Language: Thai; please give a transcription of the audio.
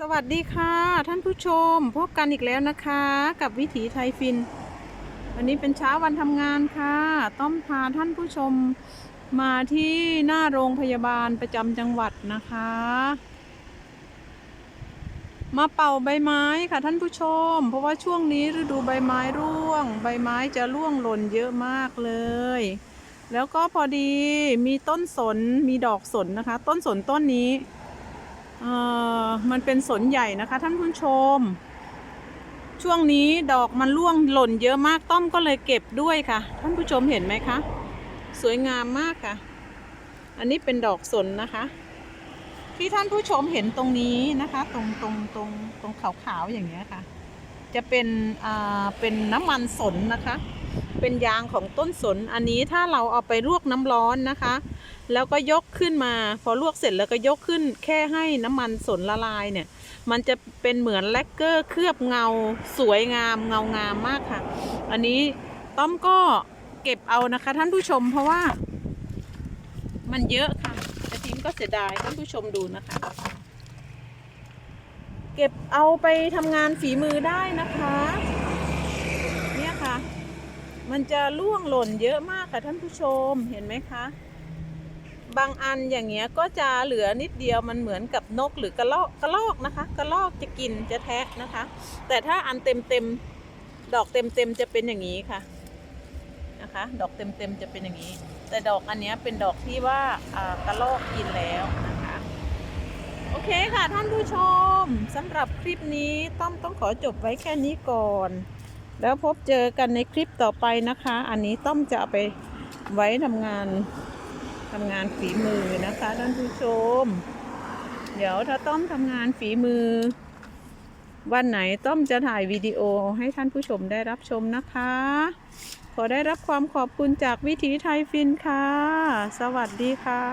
สวัสดีค่ะท่านผู้ชมพบกันอีกแล้วนะคะ กับวิถีไทยฟิน วันนี้เป็นเช้าวันทำงานค่ะ ต้องพาท่านผู้ชมมาที่หน้าโรงพยาบาลประจำจังหวัดนะคะ มาเป่าใบไม้ค่ะท่านผู้ชม เพราะว่าช่วงนี้ฤดูใบไม้ร่วง ใบไม้จะร่วงหล่นเยอะมากเลย แล้วก็พอดีมีต้นสนมีดอกสนนะคะ ต้นสนต้นนี้ มันเป็นสนใหญ่นะคะ ท่านผู้ชม ช่วงนี้ดอกมันร่วงหล่นเยอะมากต้อมก็เลยเก็บด้วยค่ะ ท่านผู้ชมเห็นไหมคะ สวยงามมากค่ะ อันนี้เป็นดอกสนนะคะ ที่ท่านผู้ชมเห็นตรงนี้นะคะ ตรงตรงตรงตรงขาวๆอย่างเงี้ยค่ะ จะเป็นอ่าเป็นน้ำมันสนนะคะ เป็นยางของต้นสนอันนี้ถ้าเราเอาไปลวกน้ำร้อนนะคะ แล้วก็ยกขึ้นมา พอลวกเสร็จแล้วก็ยกขึ้น แค่ให้น้ำมันสนละลายเนี่ย มันจะเป็นเหมือนแลกเกอร์เคลือบเงาสวยงามเงางามมากค่ะ อันนี้ต้อมก็เก็บเอานะคะ ท่านผู้ชมเพราะว่า มันเยอะค่ะแต่ทิ้งก็เสียดายท่านผู้ชมดูนะคะ เก็บเอาไปทำงานฝีมือได้นะคะ เนี่ยค่ะ มันจะล่วงหล่นเยอะมากค่ะท่านผู้ชมเห็นไหมคะ บางอันอย่างเงี้ยก็จะเหลือนิดเดียวมันเหมือนกับนกหรือกระลอกกระลอกนะคะ กระลอกจะกินจะแทะนะคะ แต่ถ้าอันเต็มเต็มดอกเต็มเต็มจะเป็นอย่างนี้ค่ะนะคะ ดอกเต็มเต็มจะเป็นอย่างนี้ แต่ดอกอันเนี้ยเป็นดอกที่ว่าอ่ากระลอกกินแล้วนะคะโอเคค่ะท่านผู้ชมสำหรับคลิปนี้ต้อมต้องขอจบไว้แค่นี้ก่อน แล้วพบเจอกันในคลิปต่อไปนะคะ อันนี้ต้อมจะเอาไปไว้ทำงาน ทำงานฝีมือนะคะท่านผู้ชม เดี๋ยวถ้าต้อมทำงานฝีมือ วันไหนต้อมจะถ่ายวิดีโอให้ท่านผู้ชมได้รับชมนะคะ ขอได้รับความขอบคุณจากวิถีไทยฟินค่ะ สวัสดีค่ะ